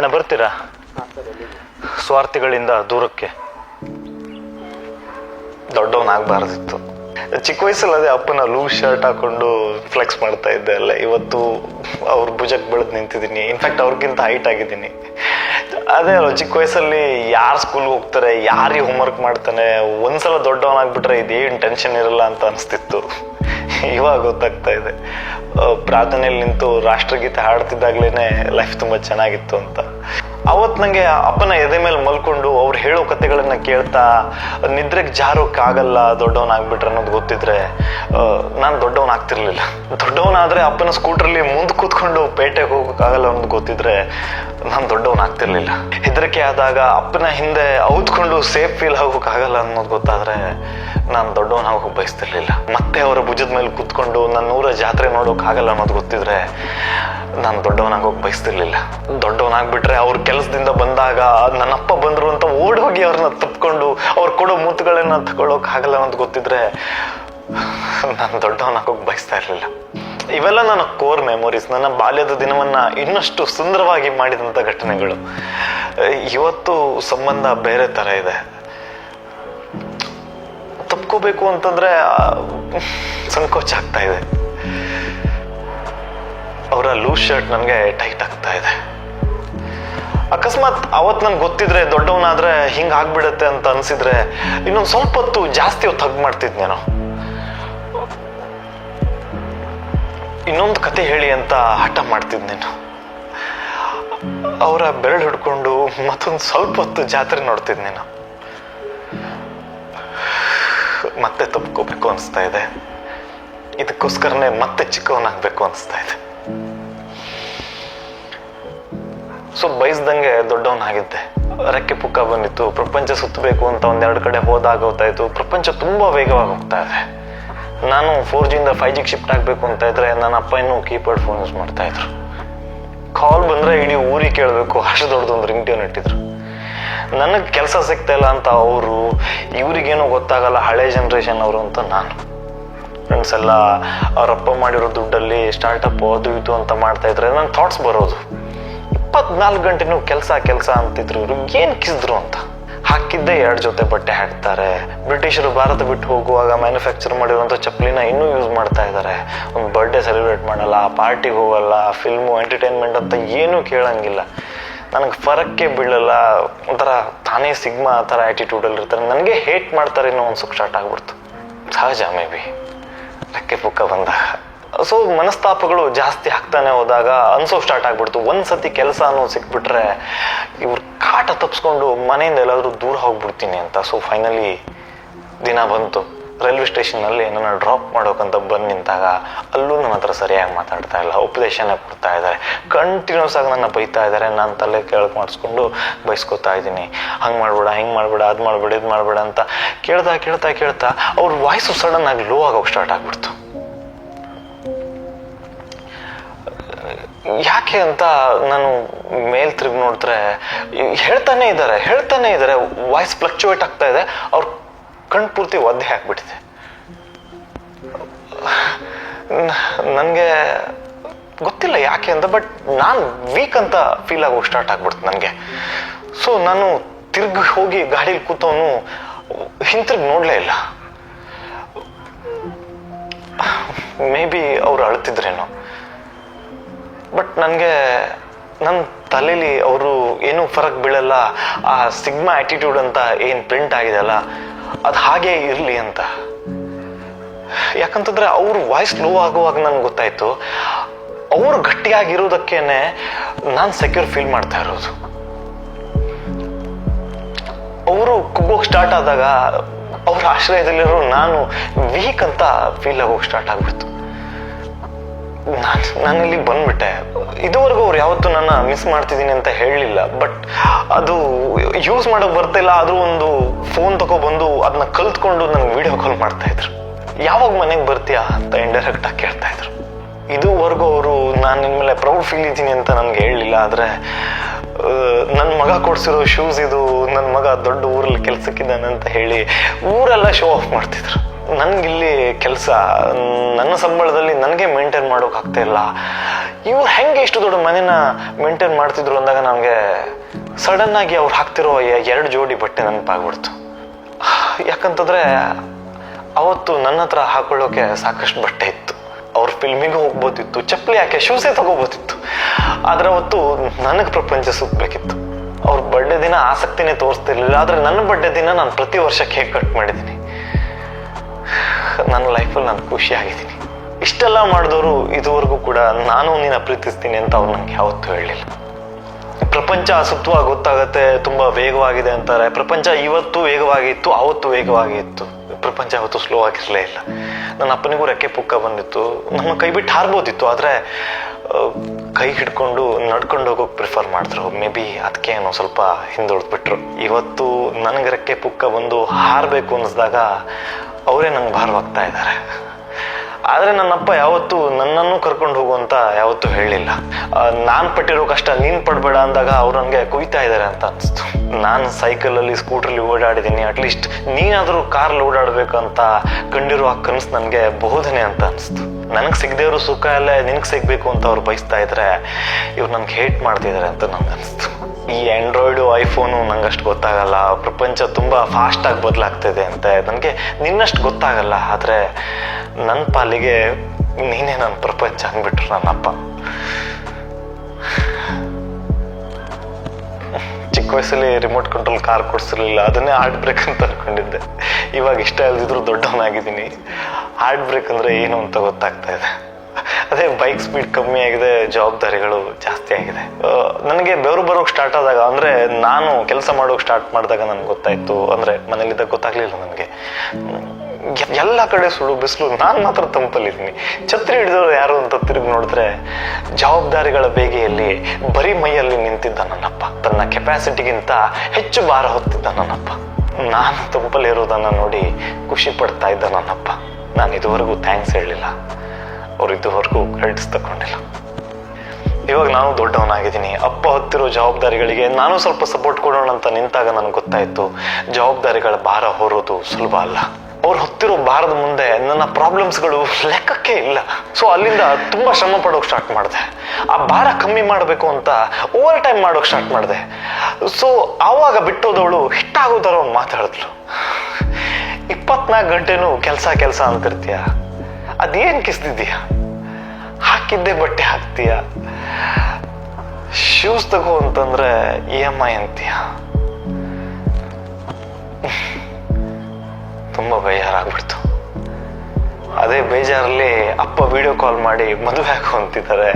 ಅಣ್ಣ, ಬರ್ತೀರಾ? ಸ್ವಾರ್ಥಿಗಳಿಂದ ದೂರಕ್ಕೆ. ದೊಡ್ಡವನಾಗಬಾರ್ದಿತ್ತು ಚಿಕ್ಕ ವಯಸ್ಸಲ್ಲಿ ಅದೇ ಅಪ್ಪನ ಲೂಸ್ ಶರ್ಟ್ ಹಾಕೊಂಡು ಫ್ಲೆಕ್ಸ್ ಮಾಡ್ತಾ ಇದ್ದೆ ಅಲ್ಲ. ಇವತ್ತು ಅವ್ರ ಭುಜಕ್ಕೆ ಬೆಳೆದು ನಿಂತಿದ್ದೀನಿ. ಇನ್ಫ್ಯಾಕ್ಟ್ ಅವ್ರಿಗಿಂತ ಹೈಟ್ ಆಗಿದ್ದೀನಿ. ಅದೇ ಅಲ್ಲ ಚಿಕ್ಕ ವಯಸ್ಸಲ್ಲಿ ಯಾರು ಸ್ಕೂಲ್ಗೆ ಹೋಗ್ತಾರೆ ಯಾರಿಗೆ ಹೋಮ್ವರ್ಕ್ ಮಾಡ್ತಾನೆ, ಒಂದ್ಸಲ ದೊಡ್ಡವನಾಗ್ಬಿಟ್ರೆ ಇದೇನು ಟೆನ್ಷನ್ ಇರಲ್ಲ ಅಂತ ಅನಿಸ್ತಿತ್ತು. ಇವಾಗ ಗೊತ್ತಾಗ್ತಾ ಇದೆ. ಪ್ರಾರ್ಥನೆಯಲ್ಲಿ ನಿಂತು ರಾಷ್ಟ್ರಗೀತೆ ಹಾಡ್ತಿದ್ದಾಗ್ಲೇ ಲೈಫ್ ತುಂಬ ಚೆನ್ನಾಗಿತ್ತು ಅಂತ. ಅವತ್ ನನಗೆ ಅಪ್ಪನ ಎದೆ ಮೇಲೆ ಮಲ್ಕೊಂಡು ಅವ್ರು ಹೇಳೋ ಕಥೆಗಳನ್ನು ಕೇಳ್ತಾ, ನಿದ್ರೆಗೆ ಜಾರೋಕ್ಕಾಗಲ್ಲ ದೊಡ್ಡವನಾಗ್ಬಿಟ್ರೆ ಅನ್ನೋದು ಗೊತ್ತಿದ್ರೆ ನಾನು ದೊಡ್ಡವನ್ ಆಗ್ತಿರ್ಲಿಲ್ಲ. ದೊಡ್ಡವನಾದ್ರೆ ಅಪ್ಪನ ಸ್ಕೂಟ್ರಲ್ಲಿ ಮುಂದೆ ಕೂತ್ಕೊಂಡು ಪೇಟೆಗೆ ಹೋಗೋಕ್ಕಾಗಲ್ಲ ಅನ್ನೋದು ಗೊತ್ತಿದ್ರೆ ನಾನು ದೊಡ್ಡವನ್ ಆಗ್ತಿರ್ಲಿಲ್ಲ. ಹೆದರಿಕೆ ಆದಾಗ ಅಪ್ಪನ ಹಿಂದೆ ಔದ್ಕೊಂಡು ಸೇಫ್ ಫೀಲ್ ಆಗೋಕ್ಕಾಗಲ್ಲ ಅನ್ನೋದು ಗೊತ್ತಾದ್ರೆ ನಾನು ದೊಡ್ಡವನಾಗೋಕೆ ಬಯಸ್ತಿರ್ಲಿಲ್ಲ. ಮತ್ತೆ ಅವರ ಭುಜದ ಮೇಲೆ ಕೂತ್ಕೊಂಡು ನನ್ನ ಊರ ಜಾತ್ರೆ ನೋಡೋಕ್ ಆಗಲ್ಲ ಅನ್ನೋದು ಗೊತ್ತಿದ್ರೆ ನಾನು ದೊಡ್ಡವನಾಗೋಗಿ ಬಯಸ್ತಿರ್ಲಿಲ್ಲ. ದೊಡ್ಡವನಾಗ್ಬಿಟ್ರೆ ಅವ್ರ ಕೆಲಸದಿಂದ ಬಂದಾಗ ನನ್ನಪ್ಪ ಬಂದರು ಅಂತ ಓಡಿ ಹೋಗಿ ಅವ್ರನ್ನ ತಪ್ಕೊಂಡು ಅವ್ರು ಕೊಡೋ ಮುತ್ತುಗಳನ್ನ ತಗೊಳಕ್ ಆಗಲ್ಲ ಅನ್ನೋದು ಗೊತ್ತಿದ್ರೆ ನಾನು ದೊಡ್ಡವನಾಗೋಗಿ ಬಯಸ್ತಾ ಇರಲಿಲ್ಲ. ಇವೆಲ್ಲ ನನ್ನ ಕೋರ್ ಮೆಮೊರೀಸ್, ನನ್ನ ಬಾಲ್ಯದ ದಿನವನ್ನ ಇನ್ನಷ್ಟು ಸುಂದರವಾಗಿ ಮಾಡಿದಂಥ ಘಟನೆಗಳು. ಇವತ್ತು ಸಂಬಂಧ ಬೇರೆ ಥರ ಇದೆ. ತಪ್ಕೋಬೇಕು ಅಂತಂದ್ರೆ ಸಂಕೋಚ ಆಗ್ತಾ ಇದೆ. ಅವರ ಲೂಸ್ ಶರ್ಟ್ ನನಗೆ ಟೈಟ್ ಆಗ್ತಾ ಇದೆ. ಅಕಸ್ಮಾತ್ ಅವತ್ ನನ್ಗೆ ಗೊತ್ತಿದ್ರೆ, ದೊಡ್ಡವನಾದ್ರೆ ಹಿಂಗೆ ಆಗ್ಬಿಡತ್ತೆ ಅಂತ ಅನ್ಸಿದ್ರೆ, ಇನ್ನೊಂದು ಸ್ವಲ್ಪ ಹೊತ್ತು ಜಾಸ್ತಿ ಹೊತ್ತು ಹಗ್ ಮಾಡ್ತಿದ್ನೇನೋ ಇನ್ನೊಂದು ಕತೆ ಹೇಳಿ ಅಂತ ಹಠ ಮಾಡ್ತಿದ್ನೇನು ಅವರ ಬೆರಳು ಹಿಡ್ಕೊಂಡು ಮತ್ತೊಂದು ಸ್ವಲ್ಪ ಹೊತ್ತು ಜಾತ್ರೆ ನೋಡ್ತಿದ್ನೇನು ಮತ್ತೆ ತಪ್ಕೋಬೇಕು ಅನಿಸ್ತಾ ಇದೆ. ಇದಕ್ಕೋಸ್ಕರನೇ ಮತ್ತೆ ಚಿಕ್ಕವನಾಗಬೇಕು ಅನಿಸ್ತಾ ಇದೆ. ಸೊ ಬಯಸ್ದಂಗೆ ದೊಡ್ಡವನಾಗಿದ್ದೆ. ರೆಕ್ಕೆ ಪುಕ್ಕ ಬಂದಿತ್ತು, ಪ್ರಪಂಚ ಸುತ್ತಬೇಕು ಅಂತ ಒಂದೆರಡು ಕಡೆ ಹೋದಾಗ ಇತ್ತು ಪ್ರಪಂಚ ತುಂಬಾ ವೇಗವಾಗಿ ಹೋಗ್ತಾ ಇದೆ. ನಾನು ಫೋರ್ ಜಿಯಿಂದ ಫೈವ್ ಜಿಗೆ ಶಿಫ್ಟ್ ಆಗಬೇಕು ಅಂತ ಇದ್ರೆ ನನ್ನ ಅಪ್ಪ ಕೀಪ್ಯಾಡ್ ಫೋನ್ ಯೂಸ್ ಮಾಡ್ತಾ ಇದ್ರು. ಕಾಲ್ ಬಂದ್ರೆ ಇಡೀ ಊರಿಗೆ ಕೇಳಬೇಕು, ಅಷ್ಟು ದೊಡ್ಡದೊಂದು ರಿಂಗ್ ಟ್ಯೂನ್ ಇಟ್ಟಿದ್ರು. ನನಗೆ ಕೆಲಸ ಸಿಗ್ತಾ ಇಲ್ಲ ಅಂತ ಅವರು, ಇವರಿಗೇನೋ ಗೊತ್ತಾಗಲ್ಲ ಹಳೆ ಜನ್ರೇಷನ್ ಅವರು ಅಂತ ನಾನು. ಫ್ರೆಂಡ್ಸ್ ಎಲ್ಲ ಅವರಪ್ಪ ಮಾಡಿರೋ ದುಡ್ಡಲ್ಲಿ ಸ್ಟಾರ್ಟಪ್ ಅದು ಇದು ಅಂತ ಮಾಡ್ತಾ ಇದ್ರೆ ನನ್ನ ಥಾಟ್ಸ್ ಬರೋದು. ಇಪ್ಪತ್ನಾಲ್ಕು ಗಂಟೆನೂ ಕೆಲಸ ಕೆಲಸ ಅಂತಿದ್ರು. ಇವ್ರಿಗೆ ಏನು ಕಿಸಿದ್ರು ಅಂತ. ಹಾಕಿದ್ದೆ ಎರಡು ಜೊತೆ ಬಟ್ಟೆ ಹಾಕ್ತಾರೆ. ಬ್ರಿಟಿಷರು ಭಾರತ ಬಿಟ್ಟು ಹೋಗುವಾಗ ಮ್ಯಾನುಫ್ಯಾಕ್ಚರ್ ಮಾಡಿರುವಂಥ ಚಪ್ಪಲಿನ ಇನ್ನೂ ಯೂಸ್ ಮಾಡ್ತಾ ಇದ್ದಾರೆ ಒಂದು ಬರ್ಡೇ ಸೆಲೆಬ್ರೇಟ್ ಮಾಡಲ್ಲ ಪಾರ್ಟಿಗೆ ಹೋಗಲ್ಲ ಫಿಲ್ಮು ಎಂಟರ್ಟೈನ್ಮೆಂಟ್ ಅಂತ ಏನೂ ಕೇಳಂಗಿಲ್ಲ. ನನಗೆ ಫರಕ್ಕೆ ಬೀಳಲ್ಲ, ಒಂಥರ ತಾನೇ ಸಿಗ್ಮಾ ಆ ಥರ ಇರ್ತಾರೆ. ನನಗೆ ಹೇಟ್ ಮಾಡ್ತಾರೆ ಇನ್ನೂ ಒಂದು ಸುಖ ಸ್ಟಾರ್ಟ್ ಆಗ್ಬಿಡ್ತು. ಸಹಜ ಮೇ ಬಿ ರೆಕ್ಕೆ ಪುಕ್ಕ ಬಂದಾಗ. ಸೊ ಮನಸ್ತಾಪಗಳು ಜಾಸ್ತಿ ಆಗ್ತಾನೆ ಹೋದಾಗ ಅನ್ಸೋ ಸ್ಟಾರ್ಟ್ ಆಗ್ಬಿಡ್ತು. ಒಂದ್ಸತಿ ಕೆಲಸ ಅನ್ನೋ ಸಿಕ್ಬಿಟ್ರೆ ಇವ್ರ ಕಾಟ ತಪ್ಸ್ಕೊಂಡು ಮನೆಯಿಂದ ಎಲ್ಲಾದರೂ ದೂರ ಹೋಗ್ಬಿಡ್ತೀನಿ ಅಂತ. ಸೊ ಫೈನಲಿ ದಿನ ಬಂತು. ರೈಲ್ವೆ ಸ್ಟೇಷನ್ನಲ್ಲಿ ನನ್ನ ಡ್ರಾಪ್ ಮಾಡೋಕಂತ ಬಂದು ನಿಂತಾಗ ಅಲ್ಲೂ ನನ್ನ ಹತ್ರ ಸರಿಯಾಗಿ ಮಾತಾಡ್ತಾ ಇಲ್ಲ, ಉಪದೇಶನೇ ಕೊಡ್ತಾ ಇದ್ದಾರೆ. ಕಂಟಿನ್ಯೂಸ್ ಆಗಿ ನನ್ನ ಬೈತಾ ಇದ್ದಾರೆ, ನಾನು ತಲೆ ಕೆಳಗೆ ಮಾಡಿಸ್ಕೊಂಡು ಬೈಸ್ಕೊತಾ ಇದ್ದೀನಿ. ಹಂಗೆ ಮಾಡ್ಬೇಡ, ಹಿಂಗೆ ಮಾಡ್ಬೇಡ, ಅದು ಮಾಡ್ಬೇಡ, ಇದು ಮಾಡ್ಬೇಡ ಅಂತ ಕೇಳ್ತಾ ಕೇಳ್ತಾ ಕೇಳ್ತಾ ಅವ್ರ ವಾಯ್ಸು ಸಡನ್ ಆಗಿ ಲೋ ಆಗೋಕೆ ಸ್ಟಾರ್ಟ್ ಆಗ್ಬಿಡ್ತು. ಯಾಕೆ ಅಂತ ನಾನು ಮೇಲ್ ತಿರುಗಿ ನೋಡಿದ್ರೆ ಹೇಳ್ತಾನೆ ಇದ್ದಾರೆ ಹೇಳ್ತಾನೆ ಇದ್ದಾರೆ. ವಾಯ್ಸ್ ಫ್ಲಕ್ಚುವೇಟ್ ಆಗ್ತಾ ಇದೆ. ಅವ್ರ ಕಣ್ ಪೂರ್ತಿ ಒದ್ದೆ ಹಾಕ್ಬಿಟ್ಟಿದೆ ನನಗೆ ಗೊತ್ತಿಲ್ಲ ಯಾಕೆ ಅಂತ, ಬಟ್ ನಾನು ವೀಕ್ ಅಂತ ಫೀಲ್ ಆಗೋ ಸ್ಟಾರ್ಟ್ ಆಗ್ಬಿಡ್ತು ನನಗೆ. ಸೊ ನಾನು ತಿರ್ಗಿ ಹೋಗಿ ಗಾಡೀಲಿ ಕೂತವನು ಹಿಂತಿರುಗಿ ನೋಡಲೇ ಇಲ್ಲ. ಮೇ ಬಿ ಅವ್ರು ಅಳ್ತಿದ್ರೇನೋ. ಬಟ್ ನನಗೆ ನನ್ನ ತಲೆಯಲ್ಲಿ ಅವರು ಏನೂ ಫರಕ್ ಬೀಳಲ್ಲ, ಆ ಸಿಗ್ಮಾ ಆ್ಯಟಿಟ್ಯೂಡ್ ಅಂತ ಏನು ಪ್ರಿಂಟ್ ಆಗಿದೆಯಲ್ಲ ಅದು ಹಾಗೆ ಇರಲಿ ಅಂತ. ಯಾಕಂತಂದ್ರೆ ಅವ್ರ ವಾಯ್ಸ್ ಲೋ ಆಗುವಾಗ ನನ್ಗೆ ಗೊತ್ತಾಯ್ತು. ಅವ್ರು ಗಟ್ಟಿಯಾಗಿರೋದಕ್ಕೇನೆ ನಾನು ಸೆಕ್ಯೂರ್ ಫೀಲ್ ಮಾಡ್ತಾ ಇರೋದು. ಅವರು ಕುಗ್ಗೋಕ್ ಸ್ಟಾರ್ಟ್ ಆದಾಗ ಅವ್ರ ಆಶ್ರಯದಲ್ಲಿರೋ ನಾನು ವೀಕ್ ಅಂತ ಫೀಲ್ ಆಗೋಕ್ ಸ್ಟಾರ್ಟ್ ಆಗ್ಬಿಡ್ತು. ನಾನು ನಾನಿಲ್ಲಿ ಬಂದ್ಬಿಟ್ಟೆ. ಇದುವರೆಗೂ ಅವ್ರು ಯಾವತ್ತೂ ನನ್ನ ಮಿಸ್ ಮಾಡ್ತಿದ್ದೀನಿ ಅಂತ ಹೇಳಲಿಲ್ಲ ಬಟ್ ಅದು ಯೂಸ್ ಮಾಡೋಕೆ ಬರ್ತಿಲ್ಲ ಆದರೂ ಒಂದು ಫೋನ್ ತಗೊಬಂದು ಅದನ್ನ ಕಲ್ತ್ಕೊಂಡು ನನಗೆ ವಿಡಿಯೋ ಕಾಲ್ ಮಾಡ್ತಾ ಇದ್ರು. ಯಾವಾಗ ಮನೆಗೆ ಬರ್ತೀಯಾ ಅಂತ ಇಂಡೈರೆಕ್ಟ್ ಆಗಿ ಕೇಳ್ತಾ ಇದ್ರು. ಇದುವರೆಗೂ ಅವರು, ನಾನು ನಿನ್ನ ಮೇಲೆ ಪ್ರೌಡ್ ಫೀಲ್ ಇದ್ದೀನಿ ಅಂತ ನನಗೆ ಹೇಳಲಿಲ್ಲ, ಆದರೆ ನನ್ನ ಮಗ ಕೊಡಿಸಿರೋ ಶೂಸ್ ಇದು ನನ್ನ ಮಗ ದೊಡ್ಡ ಊರಲ್ಲಿ ಕೆಲಸಕ್ಕಿದ್ದಾನೆ ಅಂತ ಹೇಳಿ ಊರೆಲ್ಲ ಶೋ ಆಫ್ ಮಾಡ್ತಿದ್ರು. ನನಗಿಲ್ಲಿ ಕೆಲಸ, ನನ್ನ ಸಂಬಳದಲ್ಲಿ ನನಗೆ ಮೇಂಟೈನ್ ಮಾಡೋಕೆ ಆಗ್ತಾ ಇಲ್ಲ. ಇವ್ರು ಹೆಂಗೆ ಇಷ್ಟು ದೊಡ್ಡ ಮನೇನ ಮೇಂಟೈನ್ ಮಾಡ್ತಿದ್ರು ಅಂದಾಗ ನನಗೆ ಸಡನ್ ಆಗಿ ಅವ್ರು ಹಾಕ್ತಿರೋ ಎರಡು ಜೋಡಿ ಬಟ್ಟೆ ನೆನಪಾಗ್ಬಿಡ್ತು. ಯಾಕಂತಂದ್ರೆ ಅವತ್ತು ನನ್ನ ಹತ್ರ ಹಾಕೊಳ್ಳೋಕೆ ಸಾಕಷ್ಟು ಬಟ್ಟೆ ಇತ್ತು. ಅವ್ರ ಫಿಲ್ಮಿಗೂ ಹೋಗ್ಬೋದಿತ್ತು, ಚಪ್ಪಲಿ ಯಾಕೆ ಶೂಸೇ ತಗೋಬೋದಿತ್ತು. ಆದ್ರೆ ಅವತ್ತು ನನಗೆ ಪ್ರಪಂಚ ಸುತ್ತಬೇಕಿತ್ತು ಅವ್ರ ಬರ್ಡೇ ದಿನ ಆಸಕ್ತಿನೇ ತೋರಿಸ್ತಿರ್ಲಿಲ್ಲ, ಆದ್ರೆ ನನ್ನ ಬರ್ಡೇ ದಿನ ನಾನು ಪ್ರತಿ ವರ್ಷ ಕೇಕ್ ಕಟ್ ಮಾಡಿದ್ದೀನಿ ನನ್ನ ಲೈಫಲ್ಲಿ ನಾನು ಖುಷಿಯಾಗಿದ್ದೀನಿ ಇಷ್ಟೆಲ್ಲ ಮಾಡಿದವರು ಇದುವರೆಗೂ ಕೂಡ ನಾನು ನಿನ್ನ ಪ್ರೀತಿಸ್ತೀನಿ ಅಂತ ಅವ್ರು ನನಗೆ ಯಾವತ್ತೂ ಹೇಳಲಿಲ್ಲ. ಪ್ರಪಂಚ ಸುತ್ತುವಾಗ ಗೊತ್ತಾಗತ್ತೆ, ತುಂಬ ವೇಗವಾಗಿದೆ ಅಂತಾರೆ. ಪ್ರಪಂಚ ಇವತ್ತು ವೇಗವಾಗಿತ್ತು, ಅವತ್ತು ವೇಗವಾಗಿ ಇತ್ತು ಪ್ರಪಂಚ ಅವತ್ತು ಸ್ಲೋ ಆಗಿರಲೇ ಇಲ್ಲ. ನನ್ನ ಅಪ್ಪನಿಗೂ ರೆಕ್ಕೆ ಪುಕ್ಕ ಬಂದಿತ್ತು. ನಮ್ಮ ಕೈ ಬಿಟ್ಟು ಹಾರ್ಬೋದಿತ್ತು, ಆದರೆ ಕೈ ಹಿಡ್ಕೊಂಡು ನಡ್ಕೊಂಡು ಹೋಗೋಕೆ ಪ್ರಿಫರ್ ಮಾಡಿದ್ರು. ಮೇ ಬಿ ಅದಕ್ಕೆ ಏನೋ ಸ್ವಲ್ಪ ಹಿಂದುಳಿದ್ಬಿಟ್ರು. ಇವತ್ತು ನನಗೆ ರೆಕ್ಕೆ ಪುಕ್ಕ ಬಂದು ಹಾರಬೇಕು ಅನ್ನಿಸ್ದಾಗ ಅವರೇ ನಂಗೆ ಭಾರವಾಗ್ತಾ ಇದ್ದಾರೆ ಆದ್ರೆ ನನ್ನಪ್ಪ ಯಾವತ್ತೂ ನನ್ನನ್ನು ಕರ್ಕೊಂಡು ಹೋಗು ಅಂತ ಯಾವತ್ತೂ ಹೇಳಿಲ್ಲ. ನಾನು ಪಟ್ಟಿರೋ ಕಷ್ಟ ನೀನ್ ಪಡ್ಬೇಡ ಅಂದಾಗ ಅವ್ರು ನನಗೆ ಕುಯ್ತಾ ಇದ್ದಾರೆ ಅಂತ ಅನಿಸ್ತು. ನಾನು ಸೈಕಲಲ್ಲಿ ಸ್ಕೂಟ್ರಲ್ಲಿ ಓಡಾಡಿದ್ದೀನಿ ಅಟ್ಲೀಸ್ಟ್ ನೀನಾದರೂ ಕಾರಲ್ಲಿ ಓಡಾಡ್ಬೇಕಂತ ಕಂಡಿರೋ ಆ ಕನಸು ನನಗೆ ಬೋಧನೆ ಅಂತ ಅನಿಸ್ತು. ನನಗೆ ಸಿಗದೇ ಇರೋ ಸುಖ ಎಲ್ಲ ನಿನಗೆ ಸಿಗ್ಬೇಕು ಅಂತ ಅವ್ರು ಬಯಸ್ತಾ ಇದ್ರೆ ಇವ್ರು ನನ್ಗೆ ಹೇಟ್ ಮಾಡ್ತಿದ್ದಾರೆ ಅಂತ ನಂಗೆ ಅನಿಸ್ತು. ಈ ಆಂಡ್ರಾಯ್ಡು ಐಫೋನು ನಂಗೆ ಅಷ್ಟು ಗೊತ್ತಾಗಲ್ಲ. ಪ್ರಪಂಚ ತುಂಬ ಫಾಸ್ಟಾಗಿ ಬದಲಾಗ್ತಿದೆ ಅಂತ ನನಗೆ ನಿನ್ನಷ್ಟು ಗೊತ್ತಾಗಲ್ಲ. ಆದರೆ ನನ್ನ ಪಾಲಿಗೆ ನೀನೇ ನನ್ನ ಪ್ರಪಂಚ ಅಂದ್ಬಿಟ್ರು ನನ್ನಪ್ಪ. ಚಿಕ್ಕ ವಯಸ್ಸಲ್ಲಿ ರಿಮೋಟ್ ಕಂಟ್ರೋಲ್ ಕಾರ್ ಕೊಡಿಸಿರ್ಲಿಲ್ಲ, ಅದನ್ನೇ ಹಾರ್ಟ್ ಬ್ರೇಕ್ ಅಂತ ಅನ್ಕೊಂಡಿದ್ದೆ. ಇವಾಗ ಇಷ್ಟ ಇಲ್ದಿದ್ರು ದೊಡ್ಡವನಾಗಿದ್ದೀನಿ. ಹಾರ್ಟ್ ಬ್ರೇಕ್ ಅಂದರೆ ಏನು ಅಂತ ಗೊತ್ತಾಗ್ತಾ ಇದೆ. ಅದೇ ಬೈಕ್ ಸ್ಪೀಡ್ ಕಮ್ಮಿ ಆಗಿದೆ, ಜವಾಬ್ದಾರಿಗಳು ಜಾಸ್ತಿ ಆಗಿದೆ. ನನಗೆ ಬೆವರು ಬರೋಕ್ ಸ್ಟಾರ್ಟ್ ಆದಾಗ, ಅಂದರೆ ನಾನು ಕೆಲಸ ಮಾಡೋಕೆ ಸ್ಟಾರ್ಟ್ ಮಾಡಿದಾಗ ನನಗೆ ಗೊತ್ತಾಯಿತು. ಅಂದರೆ ಮನೇಲಿದ್ದಾಗ ಗೊತ್ತಾಗಲಿಲ್ಲ ನನಗೆ. ಎಲ್ಲ ಕಡೆ ಸುಳ್ಳು, ಬಿಸಿಲು. ನಾನು ಮಾತ್ರ ತಂಪಲ್ಲಿದ್ದೀನಿ. ಛತ್ರಿ ಹಿಡಿದವರು ಯಾರು ಅಂತ ತಿರುಗಿ ನೋಡಿದ್ರೆ ಜವಾಬ್ದಾರಿಗಳ ಬೇಗೆಯಲ್ಲಿ ಬರೀ ಮೈಯಲ್ಲಿ ನಿಂತಿದ್ದ ನನ್ನಪ್ಪ. ತನ್ನ ಕೆಪಾಸಿಟಿಗಿಂತ ಹೆಚ್ಚು ಭಾರ ಹೊತ್ತಿದ್ದ ನನ್ನಪ್ಪ. ನಾನು ತಂಪಲ್ಲಿರೋದನ್ನ ನೋಡಿ ಖುಷಿ ಪಡ್ತಾ ಇದ್ದ ನನ್ನಪ್ಪ. ನಾನು ಇದುವರೆಗೂ ಥ್ಯಾಂಕ್ಸ್ ಹೇಳಲಿಲ್ಲ. ಅವ್ರು ಇದುವರೆಗೂ ಕ್ರೆಡಿಟ್ಸ್ ತಗೊಂಡಿಲ್ಲ ಇವಾಗ ನಾನು ದೊಡ್ಡವನಾಗಿದ್ದೀನಿ. ಅಪ್ಪ ಹೊತ್ತಿರೋ ಜವಾಬ್ದಾರಿಗಳಿಗೆ ನಾನು ಸ್ವಲ್ಪ ಸಪೋರ್ಟ್ ಕೊಡೋಣ ಅಂತ ನಿಂತಾಗ ನನಗೆ ಗೊತ್ತಾಯ್ತು. ಜವಾಬ್ದಾರಿಗಳ ಭಾರ ಹೊರೋದು ಸುಲಭ ಅಲ್ಲ. ಅವ್ರು ಹೊತ್ತಿರೋ ಭಾರದ ಮುಂದೆ ನನ್ನ ಪ್ರಾಬ್ಲಮ್ಸ್ಗಳು ಲೆಕ್ಕಕ್ಕೆ ಇಲ್ಲ. ಸೊ ಅಲ್ಲಿಂದ ತುಂಬಾ ಶ್ರಮ ಪಡೋಕೆ ಸ್ಟಾರ್ಟ್ ಮಾಡಿದೆ. ಆ ಭಾರ ಕಮ್ಮಿ ಮಾಡಬೇಕು ಅಂತ ಓವರ್ ಟೈಮ್ ಮಾಡೋಕೆ ಸ್ಟಾರ್ಟ್ ಮಾಡಿದೆ. ಸೊ ಆವಾಗ ಬಿಟ್ಟೋದವಳು ಹಿಟ್ಟಾಗೋ ಥರ ಮಾತಾಡಿದ್ಲು ಇಪ್ಪತ್ನಾಲ್ಕು ಗಂಟೆನೂ ಕೆಲಸ ಕೆಲಸ ಅಂತಿರ್ತೀಯ? ಅದೇನ್ ಕಿಸ್ತಿದ್ದೀಯ ಹಾಕಿದ್ದೆ ಬಟ್ಟೆ ಹಾಕ್ತೀಯ? ಶೂಸ್ ತಗೋ ಅಂತಂದ್ರೆ ಇ ಎಂ ಐ ಅಂತೀಯ? ಬೇಜಾರಾಗ್ಬಿಡ್ತು ಅದೇ ಬೇಜಾರಲ್ಲಿ ಅಪ್ಪ ವಿಡಿಯೋ ಕಾಲ್ ಮಾಡಿ ಮದುವೆ ಹಾಕು ಅಂತಿದ್ದಾರೆ.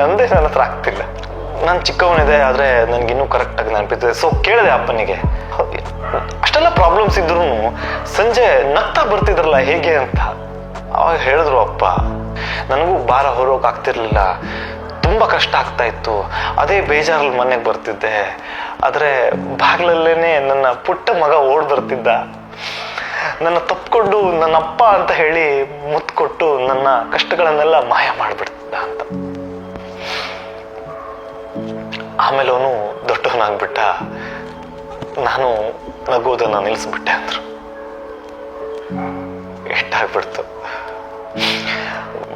ನಂದೇ ನನ್ನ ಹತ್ರ ಆಗ್ತಿಲ್ಲ. ನಾನು ಚಿಕ್ಕವನಿದೆ ಆದರೆ ನನಗೆ ಇನ್ನೂ ಕರೆಕ್ಟ್ ಆಗಿ ನೆನಪಿದೆ. ಸೊ ಕೇಳಿದೆ ಅಪ್ಪನಿಗೆ. ಅಷ್ಟೆಲ್ಲ ಪ್ರಾಬ್ಲಮ್ಸ್ ಇದ್ರೂ ಸಂಜೆ ನಗ್ತಾ ಬರ್ತಿದ್ರಲ್ಲ, ಹೇಗೆ ಅಂತ. ಅವಾಗ ಹೇಳಿದ್ರು ಅಪ್ಪ, ನನಗೂ ಭಾರ ಹೊರೋಕೆ ಆಗ್ತಿರ್ಲಿಲ್ಲ. ತುಂಬ ಕಷ್ಟ ಆಗ್ತಾ ಇತ್ತು. ಅದೇ ಬೇಜಾರಲ್ಲಿ ಮನೆಗೆ ಬರ್ತಿದ್ದೆ. ಆದರೆ ಬಾಗ್ಲಲ್ಲೇ ನನ್ನ ಪುಟ್ಟ ಮಗ ಓಡ್ ಬರ್ತಿದ್ದ. ನನ್ನ ತಪ್ಪಿಕೊಂಡು ನನ್ನ ಅಪ್ಪ ಅಂತ ಹೇಳಿ ಮುತ್ತು ಕೊಟ್ಟು ನನ್ನ ಕಷ್ಟಗಳನ್ನೆಲ್ಲ ಮಾಯ ಮಾಡಿಬಿಡ್ತಿದ್ದ ಅಂತ. ಆಮೇಲೆ ಅವನು ದೊಡ್ಡವನಾಗ್ಬಿಟ್ಟ ನಾನು ನಗೋದನ್ನ ನಿಲ್ಲಿಸ್ಬಿಟ್ಟೆ ಅಂದ್ರು. ಎಷ್ಟಾಗ್ಬಿಡ್ತು.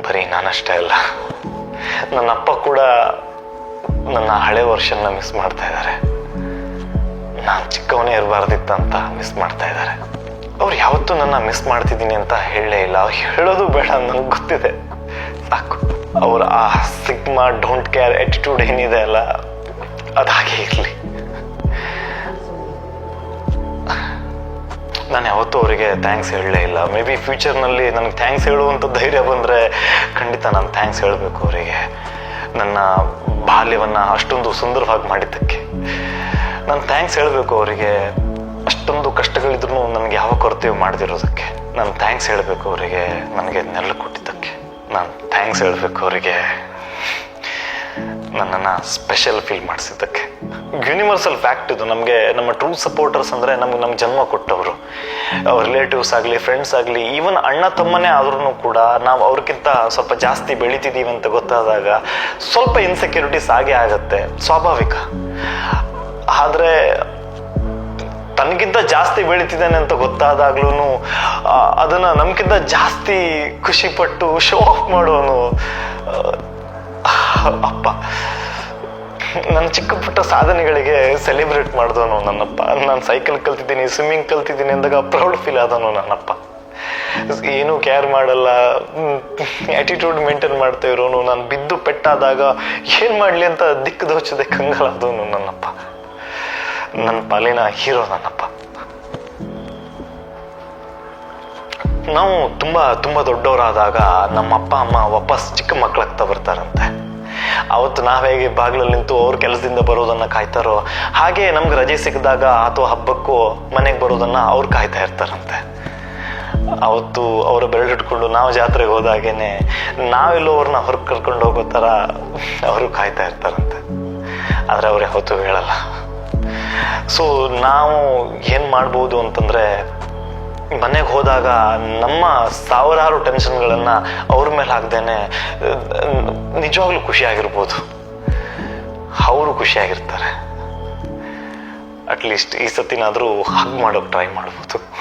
ಬರೀ ನಾನಷ್ಟೇ ಅಲ್ಲ, ನನ್ನ ಅಪ್ಪ ಕೂಡ ನನ್ನ ಹಳೆ ವರ್ಷನ್ನ ಮಿಸ್ ಮಾಡ್ತಾ ಇದ್ದಾರೆ. ನಾನು ಚಿಕ್ಕವನೇ ಇರಬಾರ್ದಿತ್ತಂತ ಮಿಸ್ ಮಾಡ್ತಾ ಇದ್ದಾರೆ. ಅವ್ರು ಯಾವತ್ತೂ ನನ್ನ ಮಿಸ್ ಮಾಡ್ತಿದ್ದೀನಿ ಅಂತ ಹೇಳಲೇ ಇಲ್ಲ. ಹೇಳೋದು ಬೇಡ ನನಗೆ ಗೊತ್ತಿದೆ. ಸಾಕು. ಅವ್ರ ಆ ಸಿಗ್ಮಾ ಡೋಂಟ್ ಕೇರ್ ಆಟಿಟ್ಯೂಡ್ ಏನಿದೆ ಅಲ್ಲ ಅದಾಗೆ ಇರಲಿ. ನಾನು ಯಾವತ್ತೂ ಅವರಿಗೆ ಥ್ಯಾಂಕ್ಸ್ ಹೇಳಲೇ ಇಲ್ಲ. ಮೇ ಬಿ ಫ್ಯೂಚರ್ನಲ್ಲಿ ನನಗೆ ಥ್ಯಾಂಕ್ಸ್ ಹೇಳುವಂಥ ಧೈರ್ಯ ಬಂದರೆ ಖಂಡಿತ ನಾನು ಥ್ಯಾಂಕ್ಸ್ ಹೇಳಬೇಕು ಅವರಿಗೆ. ನನ್ನ ಬಾಲ್ಯವನ್ನು ಅಷ್ಟೊಂದು ಸುಂದರವಾಗಿ ಮಾಡಿದ್ದಕ್ಕೆ. ನಾನು ಥ್ಯಾಂಕ್ಸ್ ಹೇಳಬೇಕು ಅವರಿಗೆ. ಅಷ್ಟೊಂದು ಕಷ್ಟಗಳಿದ್ರು ನನಗೆ ಯಾವ ಕೊರತೆಯೂ ಮಾಡದಿರೋದಕ್ಕೆ. ನಾನು ಥ್ಯಾಂಕ್ಸ್ ಹೇಳಬೇಕು ಅವರಿಗೆ, ನನಗೆ ನೆರಳು ಕೊಟ್ಟಿದ್ದಕ್ಕೆ. ನಾನು ಥ್ಯಾಂಕ್ಸ್ ಹೇಳಬೇಕು ಅವರಿಗೆ. ನನ್ನನ್ನು ಸ್ಪೆಷಲ್ ಫೀಲ್ ಮಾಡಿಸಿದ್ದಕ್ಕೆ. ಯೂನಿವರ್ಸಲ್ ಫ್ಯಾಕ್ಟ್ ಇದು. ನಮಗೆ ನಮ್ಮ ಟ್ರೂ ಸಪೋರ್ಟರ್ಸ್ ಅಂದರೆ ನಮ್ಗೆ ನಮ್ಮ ಜನ್ಮ ಕೊಟ್ಟವರು. ರಿಲೇಟಿವ್ಸ್ ಆಗಲಿ ಫ್ರೆಂಡ್ಸ್ ಆಗಲಿ ಈವನ್ ಅಣ್ಣ ತಮ್ಮನೇ ಆದ್ರೂ ಕೂಡ ನಾವು ಅವ್ರಿಗಿಂತ ಸ್ವಲ್ಪ ಜಾಸ್ತಿ ಬೆಳಿತಿದ್ದೀವಿ ಅಂತ ಗೊತ್ತಾದಾಗ ಸ್ವಲ್ಪ ಇನ್ಸೆಕ್ಯೂರಿಟೀಸ್ ಆಗೇ ಆಗತ್ತೆ. ಸ್ವಾಭಾವಿಕ. ಆದರೆ ತನಗಿಂತ ಜಾಸ್ತಿ ಬೆಳೀತಿದ್ದಾನೆ ಅಂತ ಗೊತ್ತಾದಾಗ್ಲೂ ಅದನ್ನ ನಮ್ಗಿಂತ ಜಾಸ್ತಿ ಖುಷಿ ಪಟ್ಟು ಶೋ ಆಫ್ ಮಾಡೋನು ಅಪ್ಪ. ನನ್ನ ಚಿಕ್ಕ ಪುಟ್ಟ ಸಾಧನೆಗಳಿಗೆ ಸೆಲೆಬ್ರೇಟ್ ಮಾಡಿದವನು ನನ್ನಪ್ಪ. ನಾನು ಸೈಕಲ್ ಕಲ್ತಿದ್ದೀನಿ ಸ್ವಿಮ್ಮಿಂಗ್ ಕಲ್ತಿದ್ದೀನಿ ಅಂದಾಗ ಪ್ರೌಡ್ ಫೀಲ್ ಆದನು ನನ್ನಪ್ಪ. ಏನೂ ಕೇರ್ ಮಾಡಲ್ಲ ಆಟಿಟ್ಯೂಡ್ ಮೇಂಟೈನ್ ಮಾಡ್ತಾ ಇರೋನು. ನಾನು ಬಿದ್ದು ಪೆಟ್ಟಾದಾಗ ಏನು ಮಾಡಲಿ ಅಂತ ದಿಕ್ಕು ದೋಚದೆ ಕಂಗಾಲಾದವನು ನನ್ನಪ್ಪ. ನನ್ನ ಪಾಲಿನ ಹೀರೋ ನನ್ನಪ್ಪ. ನಾವು ತುಂಬ ತುಂಬ ದೊಡ್ಡವರಾದಾಗ ನಮ್ಮ ಅಪ್ಪ ಅಮ್ಮ ವಾಪಸ್ ಚಿಕ್ಕ ಮಕ್ಕಳಾಗ್ತಾ ಬರ್ತಾರಂತೆ. ಅವತ್ತು ನಾವು ಹೇಗೆ ಬಾಗಿಲಲ್ಲಿ ನಿಂತು ಅವ್ರ ಕೆಲಸದಿಂದ ಬರೋದನ್ನ ಕಾಯ್ತಾರೋ, ಹಾಗೆ ನಮ್ಗೆ ರಜೆ ಸಿಕ್ಕಿದಾಗ ಅಥವಾ ಹಬ್ಬಕ್ಕೂ ಮನೆಗೆ ಬರೋದನ್ನ ಅವ್ರು ಕಾಯ್ತಾ ಇರ್ತಾರಂತೆ. ಅವತ್ತು ಅವರ ಬೆರಳಿಟ್ಕೊಂಡು ನಾವು ಜಾತ್ರೆಗೆ ಹೋದಾಗೇನೆ ನಾವೆಲ್ಲೋ ಅವ್ರನ್ನ ಹೊರಗೆ ಕರ್ಕೊಂಡು ಹೋಗೋ ಥರ ಅವರು ಕಾಯ್ತಾ ಇರ್ತಾರಂತೆ. ಆದರೆ ಅವ್ರು ಯಾವತ್ತೂ ಹೇಳಲ್ಲ. ಸೊ ನಾವು ಏನು ಮಾಡ್ಬೋದು ಅಂತಂದರೆ, ಮನೆಗೆ ಹೋದಾಗ ನಮ್ಮ ಸಾವಿರಾರು ಟೆನ್ಷನ್ಗಳನ್ನು ಅವ್ರ ಮೇಲೆ ಹಾಕ್ದೇನೆ, ನಿಜವಾಗ್ಲೂ ಖುಷಿಯಾಗಿರ್ಬೋದು. ಅವರು ಖುಷಿಯಾಗಿರ್ತಾರೆ. ಅಟ್ಲೀಸ್ಟ್ ಈ ಸತಿನಾದರೂ ಹಗ್ ಮಾಡೋಕ್ಕೆ ಟ್ರೈ ಮಾಡ್ಬೋದು.